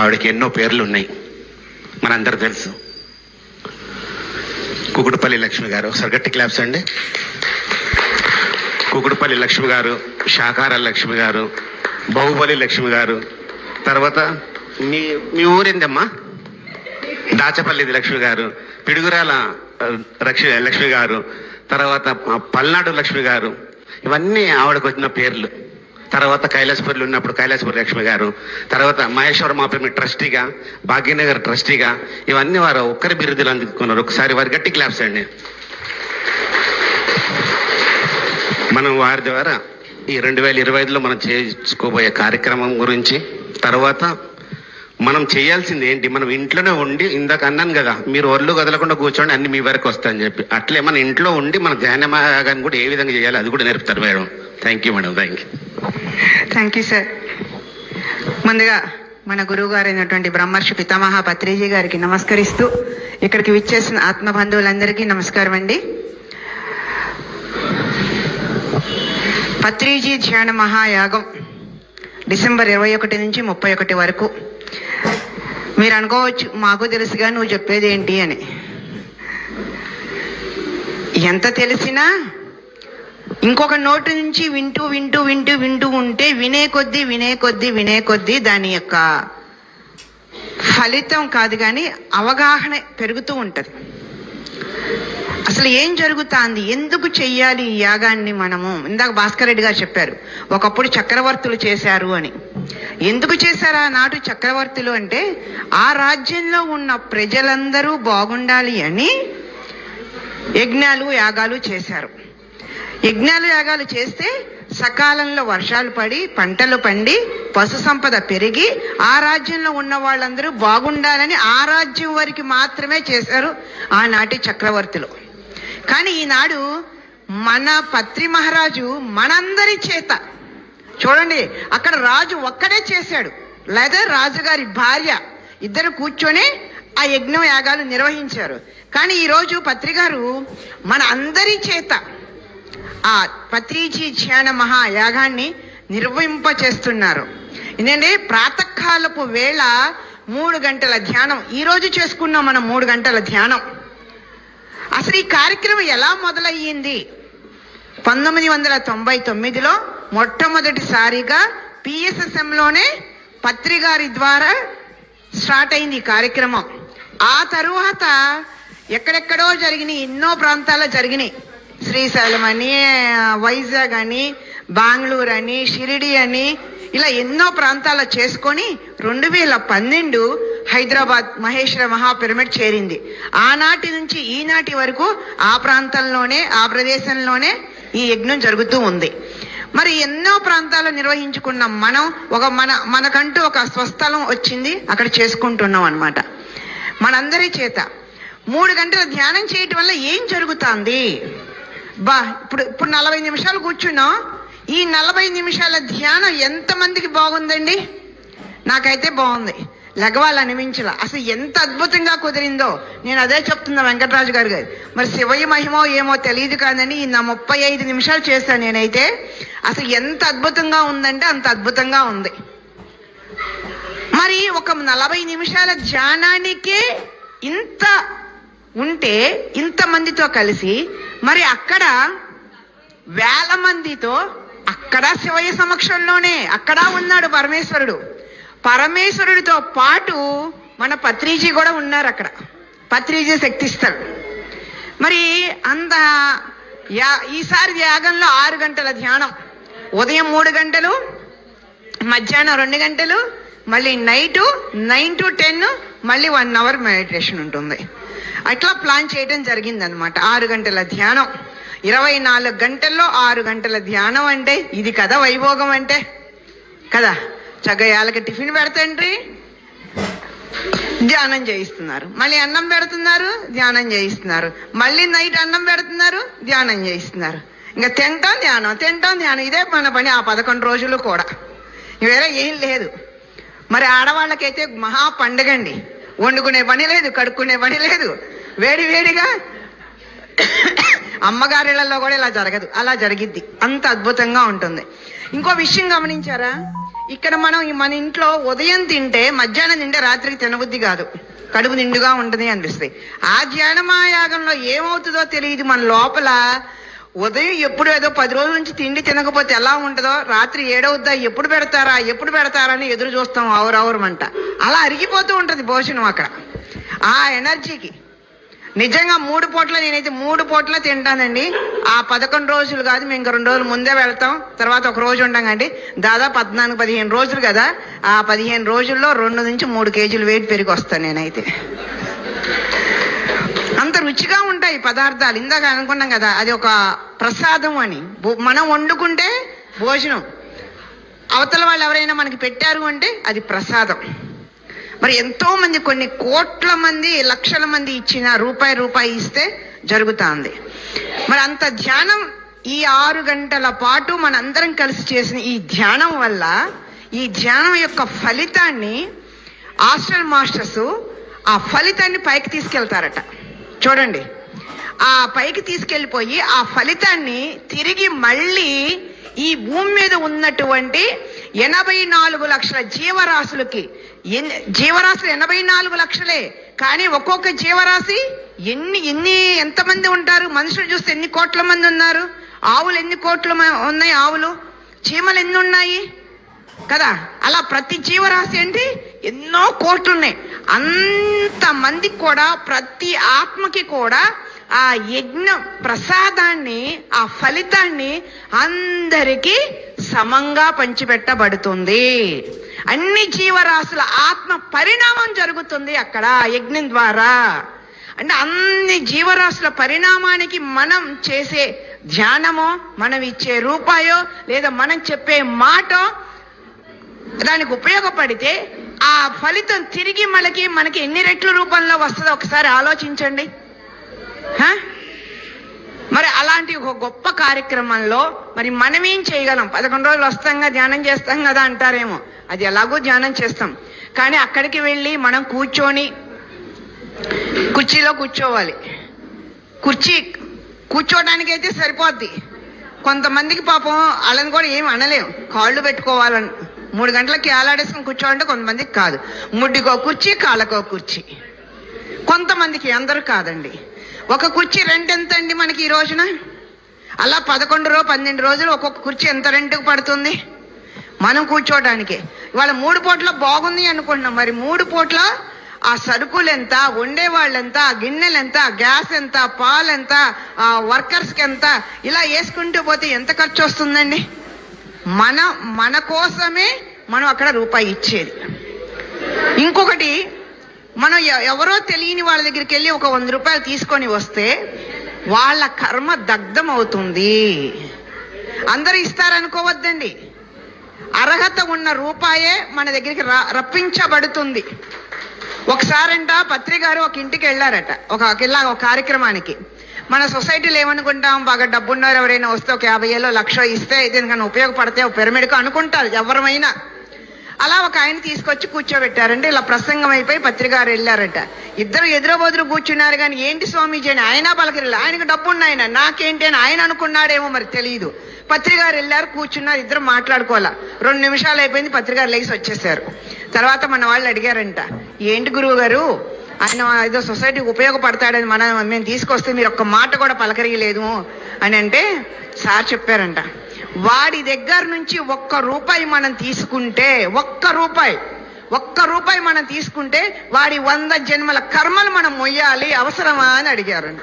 ఆవిడకి ఎన్నో పేర్లు ఉన్నాయి మనందరూ తెలుసు. కుకుడుపల్లి లక్ష్మి గారు ఒకసారి క్లాబ్స్ క్లాప్స్ అండి. కుకుడుపల్లి లక్ష్మి గారు శాకార లక్ష్మి గారు బాహుబలి లక్ష్మి గారు తర్వాత మీ మీ ఊరేందమ్మా? దాచపల్లిది లక్ష్మి గారు పిడుగురాల లక్ష్మి లక్ష్మి గారు తర్వాత పల్నాడు లక్ష్మి గారు ఇవన్నీ ఆవిడకు వచ్చిన పేర్లు. తర్వాత కైలాసపురిలో ఉన్నప్పుడు కైలాసపురి లక్ష్మి గారు తర్వాత మహేశ్వర మాపేమి ట్రస్టీగా భాగ్యనగర్ ట్రస్టీగా ఇవన్నీ వారు ఒక్కరి బిరుదులు అందుకున్నారు. ఒకసారి వారి గట్టి క్లాప్స్ అండి. మనం వారి ద్వారా ఈ రెండు వేల ఇరవై ఐదులో మనం చేసుకోబోయే కార్యక్రమం గురించి తర్వాత మనం చేయాల్సింది ఏంటి? మనం ఇంట్లోనే ఉండి ఇందాక అన్నాను కదా మీరు ఒళ్ళు కదలకుండా కూర్చోండి అన్ని మీ వరకు వస్తాయని చెప్పి. అట్లే మన ఇంట్లో ఉండి మన ధ్యానమాగాన్ని కూడా ఏ విధంగా చేయాలి అది కూడా నేర్పుతారు madam. Thank you madam thank you thank you sir ముందుగా మన గురువు గారైనటువంటి బ్రహ్మర్షి పితామహ పత్రిజీ గారికి నమస్కరిస్తూ ఇక్కడికి విచ్చేసిన ఆత్మ బంధువులందరికీ నమస్కారం అండి. పత్రిజీ ధ్యాన మహాయాగం డిసెంబర్ ఇరవై ఒకటి నుంచి ముప్పై ఒకటి వరకు. మీరు అనుకోవచ్చు మాకు తెలుసుగా నువ్వు చెప్పేది ఏంటి అని. ఎంత తెలిసినా ఇంకొక నోటి నుంచి వింటూ వింటూ వింటూ వింటూ ఉంటే వినే కొద్దీ వినే కొద్దీ వినే కొద్దీ దాని యొక్క ఫలితం కాదు కానీ అవగాహన పెరుగుతూ ఉంటుంది. అసలు ఏం జరుగుతుంది? ఎందుకు చెయ్యాలి ఈ యాగాన్ని మనము? ఇందాక భాస్కర్ రెడ్డి గారు చెప్పారు ఒకప్పుడు చక్రవర్తులు చేశారు అని. ఎందుకు చేశారు ఆనాడు చక్రవర్తులు అంటే ఆ రాజ్యంలో ఉన్న ప్రజలందరూ బాగుండాలి అని యజ్ఞాలు యాగాలు చేశారు. యజ్ఞాలు యాగాలు చేస్తే సకాలంలో వర్షాలు పడి పంటలు పండి పశు సంపద పెరిగి ఆ రాజ్యంలో ఉన్న వాళ్ళందరూ బాగుండాలని ఆ రాజ్యం వారికి మాత్రమే చేశారు ఆనాటి చక్రవర్తులు. కానీ ఈనాడు మన పత్రి మహారాజు మనందరి చేత చూడండి అక్కడ రాజు ఒక్కడే చేశాడు. లేదా రాజుగారి భార్య ఇద్దరు కూర్చొని ఆ యజ్ఞం యాగాలు నిర్వహించారు. కానీ ఈరోజు పత్రిగారు మన అందరి చేత ఆ పత్రిజీ ధ్యాన మహాయాగాన్ని నిర్వహింప చేస్తున్నారు ఏంటంటే ప్రాతకాలపు వేళ మూడు గంటల ధ్యానం. ఈరోజు చేసుకున్నాం మనం మూడు గంటల ధ్యానం. అసలు ఈ కార్యక్రమం ఎలా మొదలయ్యింది? పంతొమ్మిది వందల తొంభై తొమ్మిదిలో మొట్టమొదటిసారిగా పిఎస్ఎస్ఎంలోనే పత్రికారి ద్వారా స్టార్ట్ అయింది ఈ కార్యక్రమం. ఆ తరువాత ఎక్కడెక్కడో జరిగినాయి ఎన్నో ప్రాంతాల్లో జరిగినాయి. శ్రీశైలం అని వైజాగ్ అని బెంగళూరు అని షిరిడి అని ఇలా ఎన్నో ప్రాంతాల్లో చేసుకొని రెండు వేల పన్నెండు హైదరాబాద్ మహేశ్వర మహాపిరమిడ్ చేరింది. ఆనాటి నుంచి ఈనాటి వరకు ఆ ప్రాంతంలోనే ఆ ప్రదేశంలోనే ఈ యజ్ఞం జరుగుతూ ఉంది. మరి ఎన్నో ప్రాంతాలు నిర్వహించుకున్న మనం ఒక మన మనకంటూ ఒక స్వస్థలం వచ్చింది అక్కడ చేసుకుంటున్నాం అనమాట మనందరి చేత. మూడు గంటల ధ్యానం చేయటం వల్ల ఏం జరుగుతుంది? బా ఇప్పుడు ఇప్పుడు నలభై నిమిషాలు కూర్చున్నాం. ఈ నలభై నిమిషాల ధ్యానం ఎంతమందికి బాగుందండి? నాకైతే బాగుంది. లెగవాలి అసలు ఎంత అద్భుతంగా కుదిరిందో. నేను అదే చెప్తున్నా వెంకటరాజు గారు గారు. మరి శివయ్య మహిమో ఏమో తెలియదు కాదని ఈ నా ముప్పై ఐదు నిమిషాలు చేస్తాను నేనైతే. అసలు ఎంత అద్భుతంగా ఉందంటే అంత అద్భుతంగా ఉంది. మరి ఒక నలభై నిమిషాల ధ్యానానికే ఇంత ఉంటే ఇంతమందితో కలిసి మరి అక్కడ వేల మందితో అక్కడ శివయ్య సమక్షంలోనే అక్కడ ఉన్నాడు పరమేశ్వరుడు. పరమేశ్వరుడితో పాటు మన పత్రిజీ కూడా ఉన్నారు అక్కడ. పత్రిజీ శక్తిస్తారు మరి అంత యా ఈసారి యాగంలో ఆరు గంటల ధ్యానం. ఉదయం మూడు గంటలు మధ్యాహ్నం రెండు గంటలు మళ్ళీ నైటు నైన్ టు టెన్ మళ్ళీ వన్ అవర్ మెడిటేషన్ ఉంటుంది. అట్లా ప్లాన్ చేయడం జరిగింది అనమాట ఆరు గంటల ధ్యానం. ఇరవై నాలుగు గంటల్లో ఆరు గంటల ధ్యానం అంటే ఇది కదా వైభోగం అంటే. కదా? చక్కయాలకి టిఫిన్ పెడతండ్రి. ధ్యానం చేయిస్తున్నారు. మళ్ళీ అన్నం పెడుతున్నారు ధ్యానం చేయిస్తున్నారు. మళ్ళీ నైట్ అన్నం పెడుతున్నారు ధ్యానం చేయిస్తున్నారు. ఇంకా తింటాం ధ్యానం తింటాం ధ్యానం. ఇదే మన పని ఆ పదకొండు రోజులు కూడా. వేరే ఏం లేదు. మరి ఆడవాళ్ళకైతే మహా పండగండి. వండుకునే పని లేదు కడుక్కునే పని లేదు. వేడి వేడిగా అమ్మగారిళ్ళల్లో కూడా ఇలా జరగదు. అలా జరిగిద్ది. అంత అద్భుతంగా ఉంటుంది. ఇంకో విషయం గమనించారా? ఇక్కడ మనం మన ఇంట్లో ఉదయం తింటే మధ్యాహ్నం తింటే రాత్రికి తినబుద్ధి కాదు. కడుపు నిండుగా ఉంటుంది అనిపిస్తుంది. ఆ ధ్యానమాయాగంలో ఏమవుతుందో తెలియదు. మన లోపల ఉదయం ఎప్పుడు ఏదో పది రోజుల నుంచి తిండి తినకపోతే ఎలా ఉంటుందో రాత్రి ఏడవుద్దా ఎప్పుడు పెడతారా ఎప్పుడు పెడతారా అని ఎదురు చూస్తాం. ఆవురవురమంట. అలా అరిగిపోతూ ఉంటుంది భోజనం అక్కడ. ఆ ఎనర్జీకి నిజంగా మూడు పూట్ల నేనైతే మూడు పూట్ల తింటానండి. ఆ పదకొండు రోజులు కాదు మేము ఇంకా రెండు రోజులు ముందే వెళ్తాం. తర్వాత ఒక రోజు ఉండండి దాదాపు పద్నాలుగు పదిహేను రోజులు కదా. ఆ పదిహేను రోజుల్లో రెండు నుంచి మూడు కేజీలు వెయిట్ పెరిగి వస్తాను నేనైతే. అంత రుచిగా ఉంటాయి పదార్థాలు. ఇందాక అనుకున్నాం కదా అది ఒక ప్రసాదం అని. మనం వండుకుంటే భోజనం. అవతల వాళ్ళు ఎవరైనా మనకి పెట్టారు అంటే అది ప్రసాదం. మరి ఎంతో మంది కొన్ని కోట్ల మంది లక్షల మంది ఇచ్చిన రూపాయి రూపాయి ఇస్తే జరుగుతుంది. మరి అంత ధ్యానం ఈ ఆరు గంటల పాటు మనందరం కలిసి చేసిన ఈ ధ్యానం వల్ల ఈ ధ్యానం యొక్క ఫలితాన్ని హాస్టల్ మాస్టర్స్ ఆ ఫలితాన్ని పైకి తీసుకెళ్తారట. చూడండి. ఆ పైకి తీసుకెళ్ళిపోయి ఆ ఫలితాన్ని తిరిగి మళ్ళీ ఈ భూమి మీద ఉన్నటువంటి ఎనభై నాలుగు లక్షల జీవరాశులకి ఎన్ని జీవరాశులు? ఎనభై నాలుగు లక్షలే. కానీ ఒక్కొక్క జీవరాశి ఎన్ని ఎన్ని ఎంతమంది ఉంటారు? మనుషులు చూస్తే ఎన్ని కోట్ల మంది ఉన్నారు? ఆవులు ఎన్ని కోట్ల ఉన్నాయి ఆవులు? చీమలు ఎన్ని ఉన్నాయి? కదా? అలా ప్రతి జీవరాశి ఏంటి? ఎన్నో కోట్లు ఉన్నాయి. అంత మందికి కూడా ప్రతి ఆత్మకి కూడా ఆ యజ్ఞ ప్రసాదాన్ని ఆ ఫలితాన్ని అందరికీ సమంగా పంచిపెట్టబడుతుంది. అన్ని జీవరాశుల ఆత్మ పరిణామం జరుగుతుంది అక్కడ యజ్ఞం ద్వారా. అంటే అన్ని జీవరాశుల పరిణామానికి మనం చేసే ధ్యానమో మనం ఇచ్చే రూపాయో లేదా మనం చెప్పే మాటో దానికి ఉపయోగపడితే ఆ ఫలితం తిరిగి మనకి మనకి ఎన్ని రెట్ల రూపంలో వస్తుందో ఒకసారి ఆలోచించండి. మరి అలాంటి ఒక గొప్ప కార్యక్రమంలో మరి మనం ఏం చేయగలం? పదకొండు రోజులు వస్తాంగా ధ్యానం చేస్తాం కదా అంటారేమో. అది ఎలాగో ధ్యానం చేస్తాం. కానీ అక్కడికి వెళ్ళి మనం కూర్చొని కుర్చీలో కూర్చోవాలి. కుర్చీ కూర్చోడానికి అయితే సరిపోద్ది. కొంతమందికి పాపం వాళ్ళని కూడా ఏం అనలేము కాళ్ళు పెట్టుకోవాలని. మూడు గంటలకి ఆలాడేసుకుని కూర్చోవాలంటే కొంతమందికి కాదు. ముడ్డికో కుర్చీ కాళ్ళకో కుర్చీ. కొంతమందికి అందరూ కాదండి. ఒక కుర్చీ రెంట్ ఎంత అండి మనకి ఈ రోజున? అలా పదకొండు రోజు పన్నెండు రోజులు ఒక్కొక్క కుర్చీ ఎంత రెంట్కి పడుతుంది? మనం కూర్చోవడానికి ఇవాళ మూడు పూట్ల బాగుంది అనుకుంటున్నాం. మరి మూడు పూట్ల ఆ సరుకులు ఎంత వండేవాళ్ళు ఎంత ఆ గిన్నెలు ఎంత గ్యాస్ ఎంత పాలు ఎంత ఆ వర్కర్స్కి ఎంత? ఇలా వేసుకుంటూ పోతే ఎంత ఖర్చు వస్తుందండి? మన మన కోసమే మనం అక్కడ రూపాయి ఇచ్చేది. ఇంకొకటి మనం ఎవరో తెలియని వాళ్ళ దగ్గరికి వెళ్ళి ఒక వంద రూపాయలు తీసుకొని వస్తే వాళ్ళ కర్మ దగ్ధం అవుతుంది అందరూ ఇస్తారనుకోవద్దండి. అర్హత ఉన్న రూపాయే మన దగ్గరికి రా రప్పించబడుతుంది. ఒకసారంట పత్రి గారు ఒక ఇంటికి వెళ్ళారట. ఒక ఇలా ఒక కార్యక్రమానికి. మన సొసైటీలో ఏమనుకుంటాం? బాగా డబ్బున్నారు ఎవరైనా వస్తే ఒక యాభై ఏలో లక్ష ఇస్తే దీనికన్నా ఉపయోగపడితే ఒక పిరమిడ్కు అనుకుంటారు. ఎవరమైనా. అలా ఒక ఆయన తీసుకొచ్చి కూర్చోబెట్టారంటే ఇలా ప్రసంగం అయిపోయి పత్రికారు వెళ్ళారట. ఇద్దరు ఎదురుబోదురు కూర్చున్నారు కానీ ఏంటి స్వామీజీ అని ఆయన పలకరిల్లు. ఆయనకు డబ్బు ఉన్నాయన నాకేంటి అని ఆయన అనుకున్నాడేమో మరి తెలియదు పత్రికారు వెళ్ళారు కూర్చున్నారు ఇద్దరు మాట్లాడుకోవాలా. రెండు నిమిషాలు అయిపోయింది పత్రికారు లేచి వచ్చేసారు. తర్వాత మన వాళ్ళు అడిగారంట. ఏంటి గురువు గారు ఆయన ఏదో సొసైటీకి ఉపయోగపడతాడని మనం మేము తీసుకొస్తే మీరు ఒక్క మాట కూడా పలకరియలేదు అని అంటే సార్ చెప్పారంట. వాడి దగ్గర నుంచి ఒక్క రూపాయి మనం తీసుకుంటే ఒక్క రూపాయి ఒక్క రూపాయి మనం తీసుకుంటే వాడి వంద జన్మల కర్మలు మనం మొయ్యాలి అవసరమా అని అడిగారంట.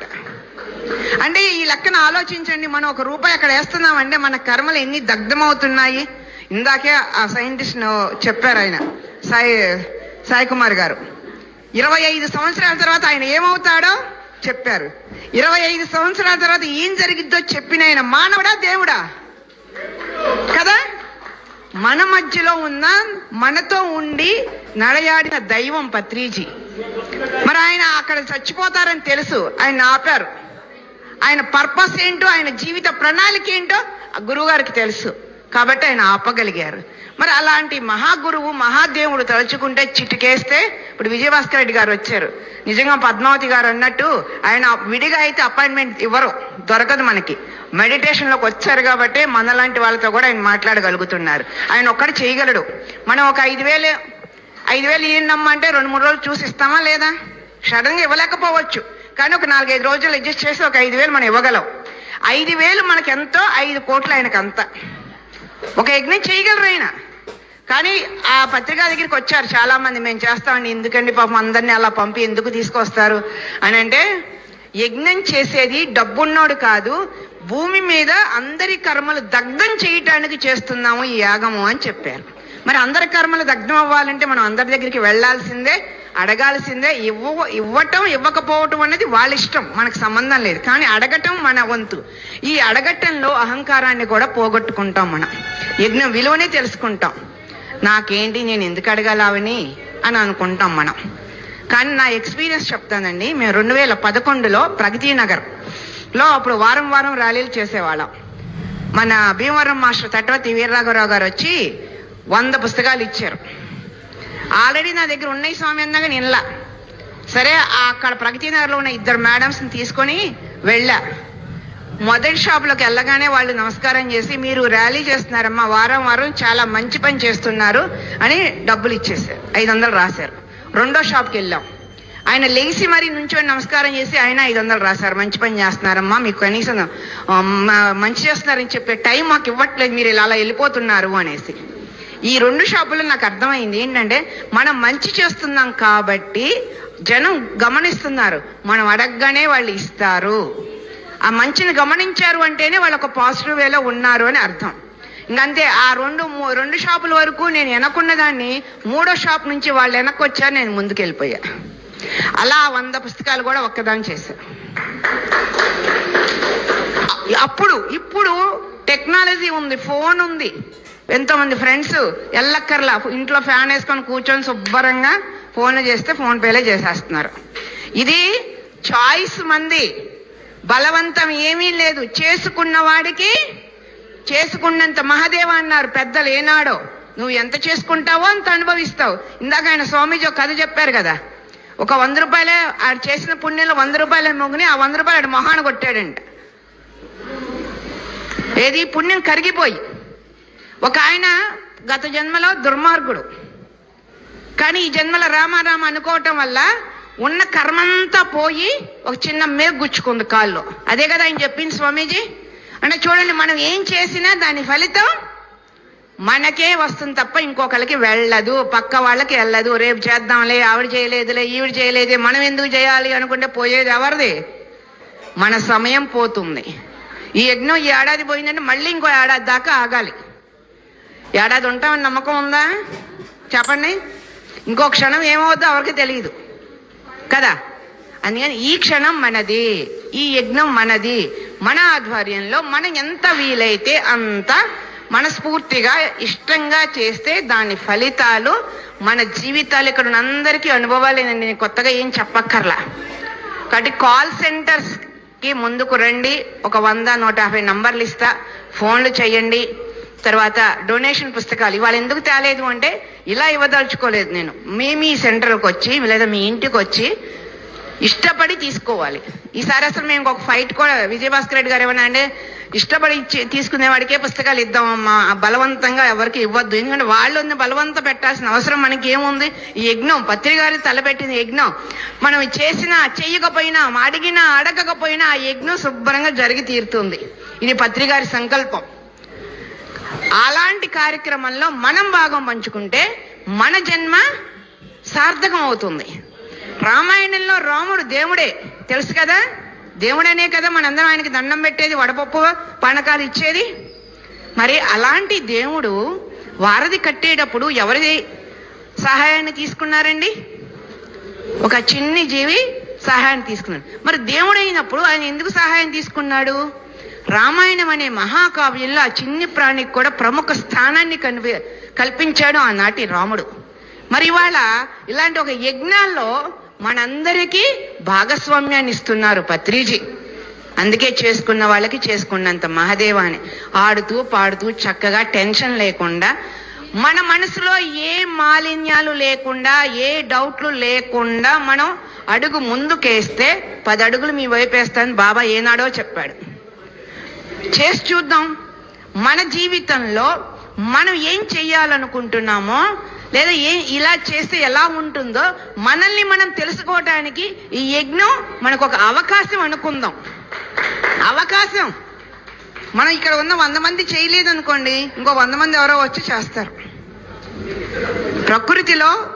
అంటే ఈ లెక్కన ఆలోచించండి మనం ఒక రూపాయి అక్కడ వేస్తున్నామంటే మన కర్మలు ఎన్ని దగ్ధమవుతున్నాయి? ఇందాకే ఆ సైంటిస్ట్ చెప్పారు ఆయన సాయి సాయి కుమార్ గారు. ఇరవై ఐదు సంవత్సరాల తర్వాత ఆయన ఏమవుతాడో చెప్పారు. ఇరవై ఐదు సంవత్సరాల తర్వాత ఏం జరిగిద్దో చెప్పిన ఆయన మానవుడా దేవుడా? కదా? మన మధ్యలో ఉన్న మనతో ఉండి నడయాడిన దైవం పత్రిజీ. మరి ఆయన అక్కడ చచ్చిపోతారని తెలుసు. ఆయన ఆపారు. ఆయన పర్పస్ ఏంటో ఆయన జీవిత ప్రణాళిక ఏంటో ఆ గురువు గారికి తెలుసు. కాబట్టి ఆయన ఆపగలిగారు. మరి అలాంటి మహాగురువు మహాదేవుడు తలుచుకుంటే చిటికేస్తే ఇప్పుడు విజయభాస్కర్ రెడ్డి గారు వచ్చారు. నిజంగా పద్మావతి గారు అన్నట్టు ఆయన విడిగా అయితే అపాయింట్మెంట్ ఇవ్వరు. దొరకదు మనకి. మెడిటేషన్లోకి వచ్చారు కాబట్టి మనలాంటి వాళ్ళతో కూడా ఆయన మాట్లాడగలుగుతున్నారు. ఆయన ఒక్కడు చేయగలడు. మనం ఒక ఐదు వేలు ఐదు వేలు ఇయ్యండమ్మా అంటే రెండు మూడు రోజులు చూసి ఇస్తామా లేదా? సడన్గా ఇవ్వలేకపోవచ్చు. కానీ ఒక నాలుగైదు రోజులు అడ్జస్ట్ చేసి ఒక ఐదు వేలు మనం ఇవ్వగలం. ఐదు వేలు మనకెంతో ఎంతో ఐదు కోట్లు ఆయనకు అంత. ఒక యజ్ఞం చేయగలరు ఆయన. కానీ ఆ పత్రికా దగ్గరికి వచ్చారు. చాలామంది మేము చేస్తామండి ఎందుకండి పాపం అందరినీ అలా పంపి ఎందుకు తీసుకొస్తారు? అని అంటే యజ్ఞం చేసేది డబ్బున్నోడు కాదు భూమి మీద అందరి కర్మలు దగ్ధం చేయటానికి చేస్తున్నాము ఈ యాగము అని చెప్పారు. మరి అందరి కర్మలు దగ్ధం అవ్వాలంటే మనం అందరి దగ్గరికి వెళ్ళాల్సిందే అడగాల్సిందే ఇవ్వ ఇవ్వటం ఇవ్వకపోవటం అనేది వాళ్ళ ఇష్టం మనకు సంబంధం లేదు. కానీ అడగటం మన వంతు. ఈ అడగటంలో అహంకారాన్ని కూడా పోగొట్టుకుంటాం మనం. యజ్ఞం విలువనే తెలుసుకుంటాం. నాకేంటి నేను ఎందుకు అడగాలని అని అనుకుంటాం మనం. కానీ నా ఎక్స్పీరియన్స్ చెప్తానండి. మేము రెండు వేల పదకొండులో ప్రగతి నగర్లో అప్పుడు వారం వారం ర్యాలీలు చేసేవాళ్ళం. మన భీమవరం మాస్టర్ తటవతి వీరరాఘవరావు గారు వచ్చి వంద పుస్తకాలు ఇచ్చారు. ఆల్రెడీ నా దగ్గర ఉన్నాయి స్వామి అన్నాగా నిన్నలా సరే అక్కడ ప్రగతి నగర్లో ఉన్న ఇద్దరు మేడమ్స్ని తీసుకొని వెళ్ళా. మొదటి షాప్లోకి వెళ్ళగానే వాళ్ళు నమస్కారం చేసి మీరు ర్యాలీ చేస్తున్నారమ్మా వారం వారం చాలా మంచి పని చేస్తున్నారు అని డబ్బులు ఇచ్చేసారు ఐదు వందలు రాశారు. రెండో షాప్కి వెళ్ళాం. ఆయన లేచి మరి నుంచొని నమస్కారం చేసి ఆయన ఐదు వందలు రాశారు మంచి పని చేస్తున్నారమ్మా మీకు కనీసం మంచి చేస్తున్నారని చెప్పే టైం మాకు ఇవ్వట్లేదు మీరు ఇలా అలా వెళ్ళిపోతున్నారు అనేసి. ఈ రెండు షాపులు నాకు అర్థమైంది ఏంటంటే మనం మంచి చేస్తున్నాం కాబట్టి జనం గమనిస్తున్నారు. మనం అడగగానే వాళ్ళు ఇస్తారు. ఆ మంచిని గమనించారు అంటేనే వాళ్ళు ఒక పాజిటివ్ వేలో ఉన్నారు అని అర్థం. ఇంకంతే ఆ రెండు మూ- రెండు షాపుల వరకు నేను వెనకున్న దాన్ని మూడో షాప్ నుంచి వాళ్ళు వెనక్కి వచ్చారు నేను ముందుకెళ్ళిపోయా. అలా వంద పుస్తకాలు కూడా ఒక్కదాని చేశా. అప్పుడు ఇప్పుడు టెక్నాలజీ ఉంది ఫోన్ ఉంది. ఎంతోమంది ఫ్రెండ్స్ ఎల్లక్కర్లా ఇంట్లో ఫ్యాన్ వేసుకొని కూర్చొని శుభ్రంగా ఫోన్ చేస్తే ఫోన్ పేలే చేసేస్తున్నారు. ఇది చాయిస్ మంది. బలవంతం ఏమీ లేదు. చేసుకున్న వాడికి చేసుకున్నంత మహాదేవ అన్నారు పెద్దలు ఏనాడో నువ్వు ఎంత చేసుకుంటావో అంత అనుభవిస్తావు. ఇందాక ఆయన స్వామీజీ ఒక కథ చెప్పారు కదా ఒక వంద రూపాయలే ఆడు చేసిన పుణ్యంలో వంద రూపాయలు మొగ్గుని ఆ వంద రూపాయలు ఆడు మొహాన కొట్టాడంట. ఏది? పుణ్యం కరిగిపోయి. ఒక ఆయన గత జన్మలో దుర్మార్గుడు. కానీ ఈ జన్మలో రామారామ అనుకోవటం వల్ల ఉన్న కర్మంతా పోయి ఒక చిన్న మేగు గుచ్చుకుంది కాల్లో. అదే కదా ఆయన చెప్పింది స్వామీజీ? అంటే చూడండి మనం ఏం చేసినా దాని ఫలితం మనకే వస్తుంది తప్ప ఇంకొకరికి వెళ్ళదు. పక్క వాళ్ళకి వెళ్ళదు. రేపు చేద్దాంలే ఆవిడ చేయలేదులే ఈవిడ చేయలేదే మనం ఎందుకు చేయాలి అనుకుంటే పోయేది ఎవరిది? మన సమయం పోతుంది. ఈ యజ్ఞం ఈ ఏడాది పోయిందంటే మళ్ళీ ఇంకో ఏడాది దాకా ఆగాలి. ఏడాది ఉంటామని నమ్మకం ఉందా? చెప్పండి. ఇంకో క్షణం ఏమవుద్దో ఎవరికి తెలియదు. కదా? అందుకని ఈ క్షణం మనది ఈ యజ్ఞం మనది. మన ఆధ్వర్యంలో మనం ఎంత వీలైతే అంత మనస్ఫూర్తిగా ఇష్టంగా చేస్తే దాని ఫలితాలు మన జీవితాలు ఇక్కడ ఉన్న అందరికీ అనుభవాలేనండి నేను కొత్తగా ఏం చెప్పక్కర్లా. కాబట్టి కాల్ సెంటర్స్కి ముందుకు రండి. ఒక వంద నూట యాభై నంబర్లు ఇస్తా. ఫోన్లు చేయండి. తర్వాత డొనేషన్ పుస్తకాలు. ఇవాళ ఎందుకు తేలేదు అంటే ఇలా ఇవ్వదలుచుకోలేదు నేను. మీ మీ సెంటర్కి వచ్చి లేదా మీ ఇంటికి వచ్చి ఇష్టపడి తీసుకోవాలి. ఈసారి అసలు మేము ఒక ఫైట్ కూడా విజయభాస్కర్ రెడ్డి గారు ఏమన్నా అంటే ఇష్టపడి తీసుకునే వాడికే పుస్తకాలు ఇద్దామమ్మా బలవంతంగా ఎవరికి ఇవ్వద్దు. ఎందుకంటే వాళ్ళు బలవంత పెట్టాల్సిన అవసరం మనకి ఏముంది? ఈ యజ్ఞం. పత్రికారి తలపెట్టిన యజ్ఞం. మనం చేసినా చెయ్యకపోయినా అడిగినా అడగకపోయినా ఆ యజ్ఞం శుభ్రంగా జరిగి తీరుతుంది. ఇది పత్రికారి సంకల్పం. అలాంటి కార్యక్రమంలో మనం భాగం పంచుకుంటే మన జన్మ సార్థకం అవుతుంది. రామాయణంలో రాముడు దేవుడే. తెలుసు కదా? దేవుడనే కదా మనందరం ఆయనకి దండం పెట్టేది వడపప్పు పానకాలు ఇచ్చేది. మరి అలాంటి దేవుడు వారధి కట్టేటప్పుడు ఎవరి సహాయాన్ని తీసుకున్నారండి? ఒక చిన్ని జీవి సహాయాన్ని తీసుకున్నాడు. మరి దేవుడు అయినప్పుడు ఆయన ఎందుకు సహాయం తీసుకున్నాడు? రామాయణం అనే మహాకావ్యంలో ఆ చిన్ని ప్రాణికి కూడా ప్రముఖ స్థానాన్ని కనిపి కల్పించాడు ఆనాటి రాముడు. మరి ఇవాళ ఇలాంటి ఒక యజ్ఞాల్లో మనందరికీ భాగస్వామ్యాన్ని ఇస్తున్నారు పత్రిజీ. అందుకే చేసుకున్న వాళ్ళకి చేసుకున్నంత మహదేవాని ఆడుతూ పాడుతూ చక్కగా టెన్షన్ లేకుండా మన మనసులో ఏ మాలిన్యాలు లేకుండా ఏ డౌట్లు లేకుండా మనం అడుగు ముందుకేస్తే పది అడుగులు మీ వైపు వేస్తాను బాబా ఏనాడో చెప్పాడు. చేసి చూద్దాం. మన జీవితంలో మనం ఏం చెయ్యాలనుకుంటున్నామో లేదా ఏ ఇలా చేస్తే ఎలా ఉంటుందో మనల్ని మనం తెలుసుకోవటానికి ఈ యజ్ఞం మనకు ఒక అవకాశం అనుకుందాం. అవకాశం. మనం ఇక్కడ ఉన్న వంద మంది చేయలేదు అనుకోండి ఇంకో వంద మంది ఎవరో వచ్చి చేస్తారు. ప్రకృతిలో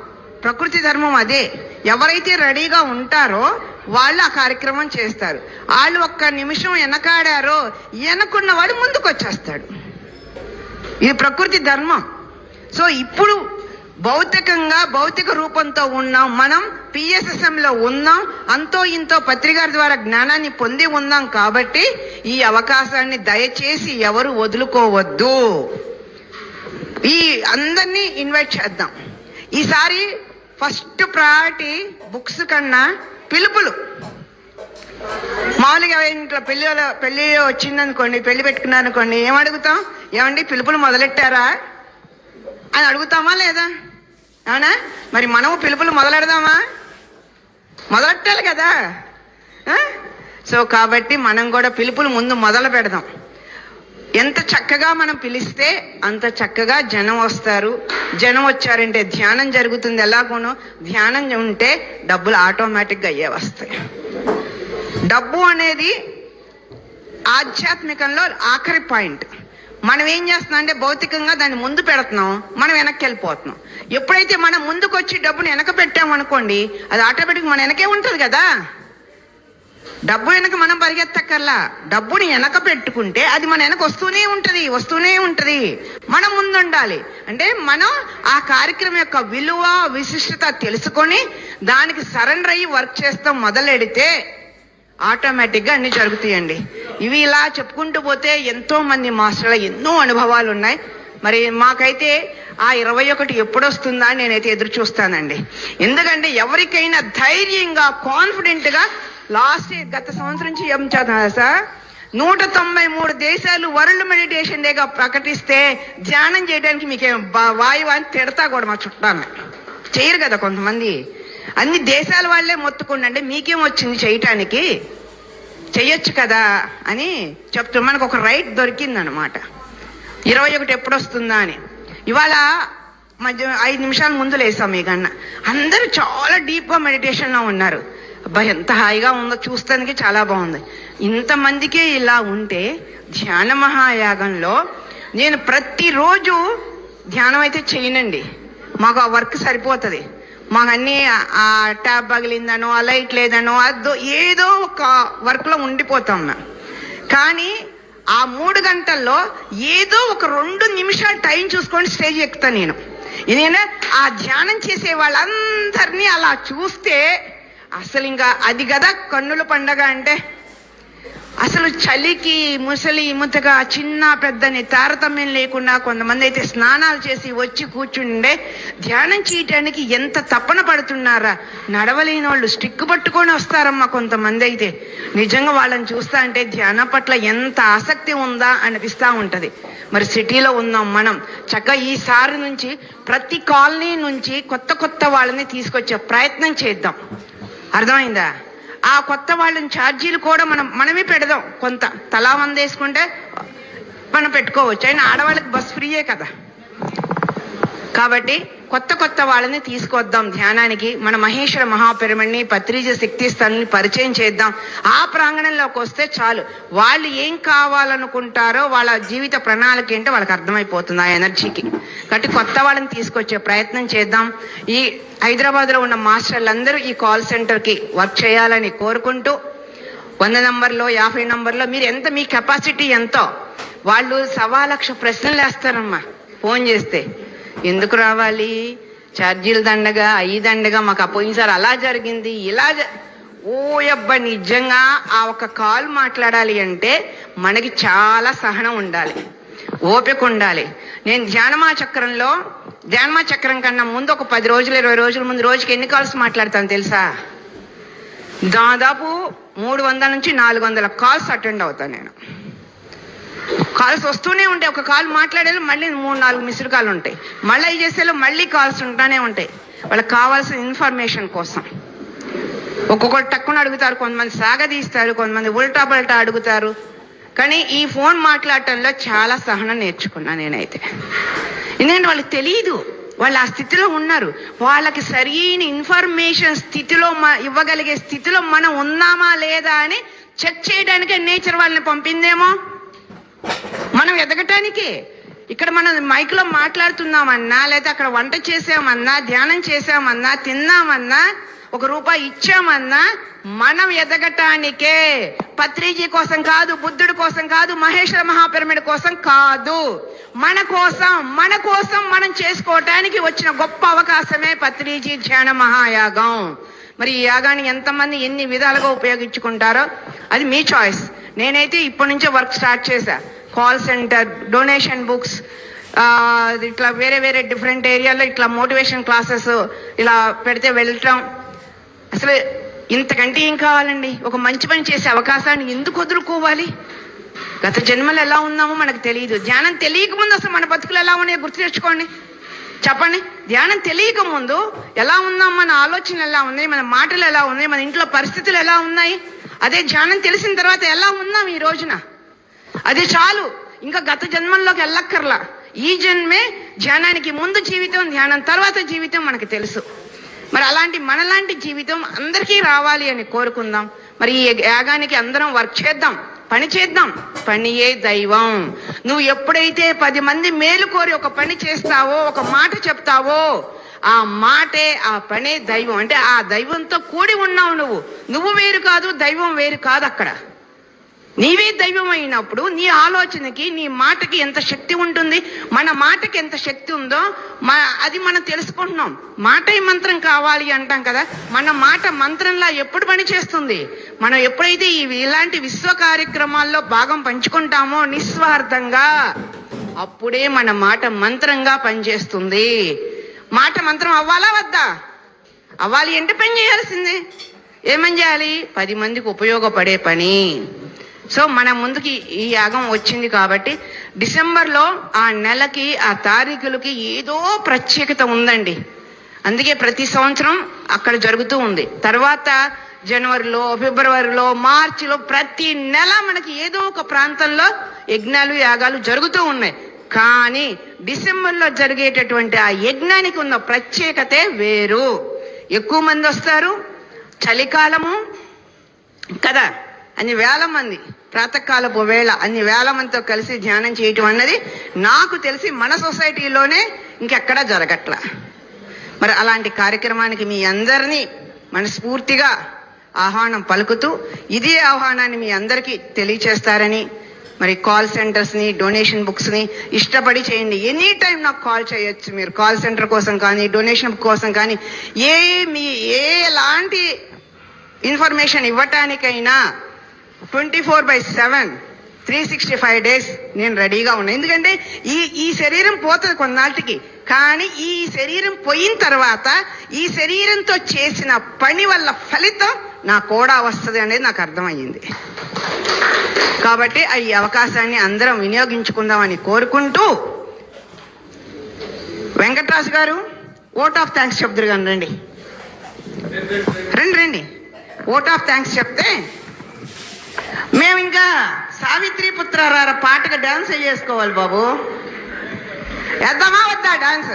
ప్రకృతి ధర్మం అదే. ఎవరైతే రెడీగా ఉంటారో వాళ్ళు ఆ కార్యక్రమం చేస్తారు. వాళ్ళు ఒక్క నిమిషం వెనకాడారో వెనకున్న వాడు ముందుకు వచ్చేస్తాడు ఇది ప్రకృతి ధర్మం. సో ఇప్పుడు భౌతికంగా భౌతిక రూపంతో ఉన్నాం మనం PSSM లో ఉన్నాం అంతో ఇంతో పత్రికాల ద్వారా జ్ఞానాన్ని పొంది ఉన్నాం కాబట్టి ఈ అవకాశాన్ని దయచేసి ఎవరు వదులుకోవద్దు. ఈ అందరినీ ఇన్వైట్ చేద్దాం. ఈసారి ఫస్ట్ ప్రయారిటీ బుక్స్ కన్నా పిలుపులు. మామూలుగా ఇంట్లో పెళ్ళి పెళ్ళి వచ్చిందనుకోండి పెళ్ళి పెట్టుకున్నారనుకోండి ఏం అడుగుతాం? ఏమండి పిలుపులు మొదలెట్టారా? అని అడుగుతామా లేదా? అవునా? మరి మనము పిలుపులు మొదలెడదామా? మొదలెట్టాలి కదా? సో కాబట్టి మనం కూడా పిలుపులు ముందు మొదలు పెడదాం. ఎంత చక్కగా మనం పిలిస్తే అంత చక్కగా జనం వస్తారు. జనం వచ్చారంటే ధ్యానం జరుగుతుంది ఎలాగోనో. ధ్యానం ఉంటే డబ్బులు ఆటోమేటిక్గా అయ్యే వస్తాయి. డబ్బు అనేది ఆధ్యాత్మికంలో ఆఖరి పాయింట్. మనం ఏం చేస్తున్నాం అంటే భౌతికంగా దాన్ని ముందు పెడుతున్నాం మనం వెనక్కి వెళ్ళిపోతున్నాం. ఎప్పుడైతే మనం ముందుకు వచ్చి డబ్బును వెనక పెట్టామనుకోండి అది ఆటోమేటిక్ మన వెనకే ఉంటుంది కదా. డబ్బు వెనక మనం పరిగెత్తక్కర్లా. డబ్బుని వెనక పెట్టుకుంటే అది మన వెనక వస్తూనే ఉంటుంది వస్తూనే ఉంటుంది. మనం ముందుండాలి. అంటే మనం ఆ కార్యక్రమం యొక్క విలువ విశిష్టత తెలుసుకొని దానికి సరెండర్ అయ్యి వర్క్ చేస్తాం మొదలెడితే ఆటోమేటిక్గా అన్ని జరుగుతాయండి. ఇవి ఇలా చెప్పుకుంటూ పోతే ఎంతో మంది మాస్టర్ల ఎన్నో అనుభవాలు ఉన్నాయి. మరి మాకైతే ఆ ఇరవై ఒకటి ఎప్పుడొస్తుందా అని నేనైతే ఎదురు చూస్తానండి. ఎందుకంటే ఎవరికైనా ధైర్యంగా కాన్ఫిడెంట్గా లాస్ట్ గత సంవత్సరం నుంచి ఏం చదువు సార్? నూట తొంభై మూడు దేశాలు వరల్డ్ మెడిటేషన్ డేగా ప్రకటిస్తే ధ్యానం చేయడానికి మీకేం వాయువు అని తిడతా కూడా మా చుట్టాను చేయరు కదా కొంతమంది. అన్ని దేశాల వాళ్ళే మొత్తుకుండండి మీకేం వచ్చింది చేయటానికి? చెయ్యొచ్చు కదా అని చెప్తూ మనకు ఒక రైట్ దొరికిందనమాట. ఇరవై ఒకటి ఎప్పుడు వస్తుందా అని. ఇవాళ మధ్య ఐదు నిమిషాల ముందు లేసాం మీ కన్నా అందరూ చాలా డీప్గా మెడిటేషన్లో ఉన్నారు. అబ్బా ఎంత హాయిగా ఉందో చూస్తానికి చాలా బాగుంది. ఇంతమందికే ఇలా ఉంటే ధ్యాన మహాయాగంలో నేను ప్రతిరోజు ధ్యానం అయితే చేయనండి. మాకు ఆ వర్క్ సరిపోతుంది. మాకు అన్నీ ఆ- ట్యాబ్ పగిలిందనో ఆ లైట్ లేదనో అదో ఏదో ఒక వర్క్లో ఉండిపోతాం మేము. కానీ ఆ మూడు గంటల్లో ఏదో ఒక రెండు నిమిషాలు టైం చూసుకొని స్టేజ్ ఎక్కుతా నేను. నేను ఆ ధ్యానం చేసే వాళ్ళందరినీ అలా చూస్తే అసలు ఇంకా అది కదా కన్నుల పండగ అంటే అసలు చలికి ముసలి ముతగా చిన్న పెద్దని తారతమ్యం లేకుండా కొంతమంది అయితే స్నానాలు చేసి వచ్చి కూర్చుండే ధ్యానం చేయటానికి ఎంత తపన పడుతున్నారా? నడవలేని వాళ్ళు స్టిక్ పట్టుకొని వస్తారమ్మా కొంతమంది అయితే. నిజంగా వాళ్ళని చూస్తా అంటే ధ్యానం పట్ల ఎంత ఆసక్తి ఉందా అనిపిస్తూ ఉంటుంది. మరి సిటీలో ఉన్నాం మనం. చక్కగా ఈసారి నుంచి ప్రతి కాలనీ నుంచి కొత్త కొత్త వాళ్ళని తీసుకొచ్చే ప్రయత్నం చేద్దాం. అర్థమైందా? ఆ కొత్త వాళ్ళని ఛార్జీలు కూడా మనం మనమే పెడదాం. కొంత తలా వంద వేసుకుంటే మనం పెట్టుకోవచ్చు. అయినా ఆడవాళ్ళకి బస్ ఫ్రీయే కదా. కాబట్టి కొత్త కొత్త వాళ్ళని తీసుకొద్దాం ధ్యానానికి. మన మహేశ్వర మహాపిరమిడ్ని పత్రిజ శక్తి పరిచయం చేద్దాం. ఆ ప్రాంగణంలోకి వస్తే చాలు. వాళ్ళు ఏం కావాలనుకుంటారో వాళ్ళ జీవిత ప్రణాళిక ఏంటో వాళ్ళకి అర్థమైపోతుంది ఆ ఎనర్జీకి. కాబట్టి కొత్త వాళ్ళని తీసుకొచ్చే ప్రయత్నం చేద్దాం. ఈ హైదరాబాద్లో ఉన్న మాస్టర్లందరూ ఈ కాల్ సెంటర్కి వర్క్ చేయాలని కోరుకుంటూ వంద నంబర్లో యాభై నంబర్లో మీరు ఎంత మీ కెపాసిటీ ఎంతో వాళ్ళు సవా లక్ష ప్రశ్నలు వేస్తారమ్మా ఫోన్ చేస్తే. ఎందుకు రావాలి? ఛార్జీలు దండగా అయ్యి దండగా మాకు అపోయినసారి అలా జరిగింది ఇలా జ- ఓ అబ్బా నిజంగా ఆ ఒక కాల్ మాట్లాడాలి అంటే మనకి చాలా సహనం ఉండాలి. ఓపిక ఉండాలి. నేను ధ్యానమా చక్రంలో ధ్యానమా చక్రం కన్నా ముందు ఒక పది రోజులు ఇరవై రోజుల ముందు రోజుకి ఎన్ని కాల్స్ మాట్లాడతాను తెలుసా? దాదాపు మూడు వందల నుంచి నాలుగు వందల కాల్స్ అటెండ్ అవుతాను నేను. కాల్స్ వస్తూనే ఉంటాయి. ఒక కాల్ మాట్లాడేది మళ్ళీ మూడు నాలుగు మిస్డ్ కాల్ ఉంటాయి. మళ్ళీ అవి చేసేలో మళ్ళీ కాల్స్ ఉంటానే ఉంటాయి. వాళ్ళకి కావాల్సిన ఇన్ఫర్మేషన్ కోసం. ఒక్కొక్కటి టక్కున అడుగుతారు కొంతమంది సాగదీస్తారు కొంతమంది ఉల్టా పల్టా అడుగుతారు. కానీ ఈ ఫోన్ మాట్లాడటంలో చాలా సహనం నేర్చుకున్నా నేనైతే. ఎందుకంటే వాళ్ళకి తెలియదు వాళ్ళు ఆ స్థితిలో ఉన్నారు. వాళ్ళకి సరైన ఇన్ఫర్మేషన్ స్థితిలో మ- ఇవ్వగలిగే స్థితిలో మనం ఉన్నామా లేదా అని చెక్ చేయడానికే నేచర్ వాళ్ళని పంపిందేమో? మనం ఎదగటానికి. ఇక్కడ మనం మైక్లో మాట్లాడుతున్నామన్నా లేదా అక్కడ వంట చేసామన్నా ధ్యానం చేసామన్నా తిన్నామన్నా ఒక రూపాయి ఇచ్చామన్నా మనం ఎదగటానికే పత్రిజీ కోసం కాదు బుద్ధుడి కోసం కాదు మహేశ్వర మహాపిరమిడ్ కోసం కాదు. మన కోసం మన కోసం మనం చేసుకోవటానికి వచ్చిన గొప్ప అవకాశమే పత్రిజీ ధ్యాన మహాయాగం. మరి ఈ యాగాన్ని ఎంతమంది ఎన్ని విధాలుగా ఉపయోగించుకుంటారో అది మీ చాయిస్ నేనైతే ఇప్పటి నుంచే వర్క్ స్టార్ట్ చేశా. కాల్ సెంటర్ డొనేషన్ బుక్స్ ఇట్లా వేరే వేరే డిఫరెంట్ ఏరియాలో ఇట్లా మోటివేషన్ క్లాసెస్ ఇలా పెడితే వెళ్ళటం అసలు ఇంతకంటే ఏం కావాలండి? ఒక మంచి పని చేసే అవకాశాన్ని ఎందుకు వదులుకోవాలి? గత జన్మలు ఎలా ఉన్నామో మనకు తెలియదు. ధ్యానం తెలియక ముందు అసలు మన బతుకులు ఎలా ఉన్నాయో గుర్తు తెచ్చుకోండి. చెప్పండి. ధ్యానం తెలియక ముందు ఎలా ఉన్నాం? మన ఆలోచనలు ఎలా ఉన్నాయి? మన మాటలు ఎలా ఉన్నాయి? మన ఇంట్లో పరిస్థితులు ఎలా ఉన్నాయి? అదే ధ్యానం తెలిసిన తర్వాత ఎలా ఉన్నాం ఈ రోజున? అది చాలు. ఇంకా గత జన్మంలోకి వెళ్ళక్కర్లా. ఈ జన్మే ధ్యానానికి ముందు జీవితం ధ్యానం తర్వాత జీవితం మనకు తెలుసు. మరి అలాంటి మనలాంటి జీవితం అందరికీ రావాలి అని కోరుకుందాం. మరి ఈ యాగానికి అందరం వర్క్ చేద్దాం పని చేద్దాం. పనియే దైవం. నువ్వు ఎప్పుడైతే పది మంది మేలు కోరి ఒక పని చేస్తావో ఒక మాట చెప్తావో ఆ మాటే ఆ పనే దైవం. అంటే ఆ దైవంతో కూడి ఉన్నావు నువ్వు. నువ్వు వేరు కాదు దైవం వేరు కాదు అక్కడ. నీవే దైవం అయినప్పుడు నీ ఆలోచనకి నీ మాటకి ఎంత శక్తి ఉంటుంది? మన మాటకి ఎంత శక్తి ఉందో మా అది మనం తెలుసుకుంటున్నాం. మాట మంత్రం కావాలి అంటాం కదా? మన మాట మంత్రంలా ఎప్పుడు పని చేస్తుంది మనం ఎప్పుడైతే ఇలాంటి విశ్వ కార్యక్రమాల్లో భాగం పంచుకుంటామో నిస్వార్థంగా అప్పుడే మన మాట మంత్రంగా పనిచేస్తుంది. మాట మంత్రం అవ్వాలా వద్దా? అవ్వాలి అంటే పని చేయాల్సిందే. ఏమని చేయాలి? పది మందికి ఉపయోగపడే పని. సో మన ముందుకి ఈ యాగం వచ్చింది కాబట్టి డిసెంబర్లో ఆ నెలకి ఆ తారీఖులకి ఏదో ప్రత్యేకత ఉందండి. అందుకే ప్రతి సంవత్సరం అక్కడ జరుగుతూ ఉంది. తర్వాత జనవరిలో ఫిబ్రవరిలో మార్చిలో ప్రతి నెల మనకి ఏదో ఒక ప్రాంతంలో యజ్ఞాలు యాగాలు జరుగుతూ ఉన్నాయి. కానీ డిసెంబర్లో జరిగేటటువంటి ఆ యజ్ఞానికి ఉన్న ప్రత్యేకతే వేరు. ఎక్కువ మంది వస్తారు చలికాలము కదా? అన్ని వేల మంది ప్రాతకాలపు వేళ అన్ని వేల మందితో కలిసి ధ్యానం చేయటం అన్నది నాకు తెలిసి మన సొసైటీలోనే ఇంకెక్కడా జరగట్ల. మరి అలాంటి కార్యక్రమానికి మీ అందరినీ మనస్ఫూర్తిగా ఆహ్వానం పలుకుతూ ఇదే ఆహ్వానాన్ని మీ అందరికీ తెలియచేస్తారని మరి కాల్ సెంటర్స్ని డొనేషన్ బుక్స్ని ఇష్టపడి చేయండి. ఎనీ టైం నాకు కాల్ చేయొచ్చు మీరు. కాల్ సెంటర్ కోసం కానీ డొనేషన్ బుక్ కోసం కానీ ఏ మీ ఏ ఎలాంటి information ఇవ్వటానికైనా twenty four by seven three sixty five days నేను రెడీగా ఉన్నాను ఎందుకంటే ఈ ఈ శరీరం పోతుంది కొన్నాళ్ళకి. కానీ ఈ శరీరం పోయిన తర్వాత ఈ శరీరంతో చేసిన పని వల్ల ఫలితం నా కూడా వస్తుంది అనేది నాకు అర్థమయ్యింది. కాబట్టి ఈ అవకాశాన్ని అందరం వినియోగించుకుందామని కోరుకుంటూ వెంకట్రాజు గారు ఓట్ ఆఫ్ థ్యాంక్స్ చెప్తారు కానీ రండి. రండి రండి. ఓట్ ఆఫ్ థ్యాంక్స్ చెప్తే మేము ఇంకా సావిత్రి పుత్రారార పాటకు డాన్స్ చేసుకోవాలి బాబు? వేద్దామా వద్దా డాన్స్?